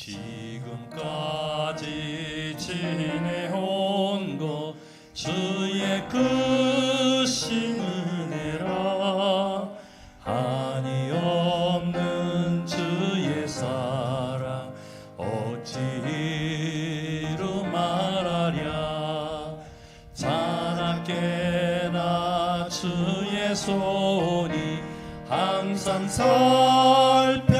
지금까지 지내온 것 주의 크신 은혜라. 한이 없는 주의 사랑 어찌 이루 말하랴. 자나깨나 주의 손이 항상 살펴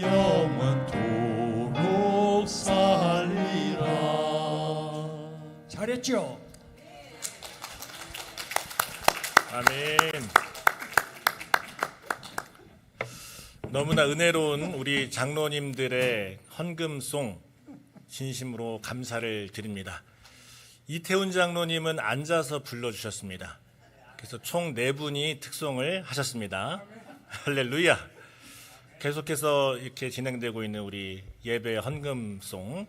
영원토록 살리라 잘했죠? 아멘. 너무나 은혜로운 우리 장로님들의 헌금송 진심으로 감사를 드립니다. 이태훈 장로님은 앉아서 불러주셨습니다. 그래서 총 네 분이 특송을 하셨습니다. 할렐루야. 계속해서 이렇게 진행되고 있는 우리 예배 헌금송